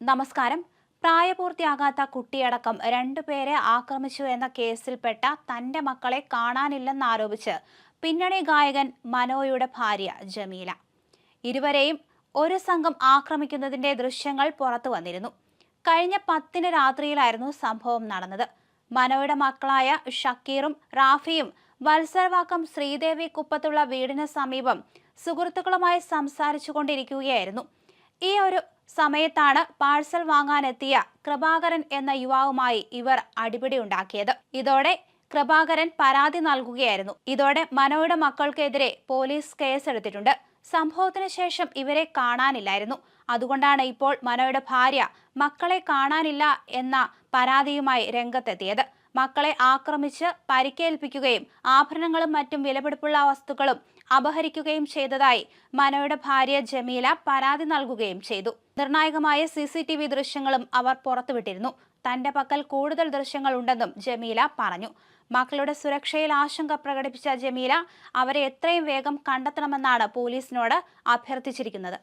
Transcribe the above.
നമസ്കാരം. പ്രായപൂർത്തിയാകാത്ത കുട്ടിയടക്കം രണ്ടുപേരെ ആക്രമിച്ചു എന്ന കേസിൽപ്പെട്ട തന്റെ മക്കളെ കാണാനില്ലെന്നാരോപിച്ച് പിന്നണി ഗായകൻ മനോയുടെ ഭാര്യ ജമീല. ഇരുവരെയും ഒരു സംഘം ആക്രമിക്കുന്നതിന്റെ ദൃശ്യങ്ങൾ പുറത്തു വന്നിരുന്നു. കഴിഞ്ഞ പത്തിന് രാത്രിയിലായിരുന്നു സംഭവം നടന്നത്. മനോയുടെ മക്കളായ ഷക്കീറും റാഫിയും വത്സരവാക്കം ശ്രീദേവി കുപ്പത്തുള്ള വീടിന് സമീപം സുഹൃത്തുക്കളുമായി സംസാരിച്ചു കൊണ്ടിരിക്കുകയായിരുന്നു ഈ ഒരു സമയത്താണ് പാഴ്സൽ വാങ്ങാനെത്തിയ കൃപാകരൻ എന്ന യുവാവുമായി ഇവർ അടിപിടി ഉണ്ടാക്കിയത്. ഇതോടെ കൃപാകരൻ പരാതി നൽകുകയായിരുന്നു. ഇതോടെ മനോയുടെ മക്കൾക്കെതിരെ പോലീസ് കേസെടുത്തിട്ടുണ്ട്. സംഭവത്തിന് ശേഷം ഇവരെ കാണാനില്ലായിരുന്നു. അതുകൊണ്ടാണ് ഇപ്പോൾ മനോയുടെ ഭാര്യ മക്കളെ കാണാനില്ല എന്ന പരാതിയുമായി രംഗത്തെത്തിയത്. മക്കളെ ആക്രമിച്ച് പരിക്കേൽപ്പിക്കുകയും ആഭരണങ്ങളും മറ്റും വിലപിടിപ്പുള്ള വസ്തുക്കളും അപഹരിക്കുകയും ചെയ്തതായി മനോയുടെ ഭാര്യ ജമീല പരാതി നൽകുകയും ചെയ്തു. നിർണായകമായ സി സി ടി വി ദൃശ്യങ്ങളും അവർ പുറത്തുവിട്ടിരുന്നു. തന്റെ പക്കൽ കൂടുതൽ ദൃശ്യങ്ങൾ ഉണ്ടെന്നും ജമീല പറഞ്ഞു. മക്കളുടെ സുരക്ഷയിൽ ആശങ്ക പ്രകടിപ്പിച്ച ജമീല അവരെ എത്രയും വേഗം കണ്ടെത്തണമെന്നാണ് പോലീസിനോട് അഭ്യർത്ഥിച്ചിരിക്കുന്നത്.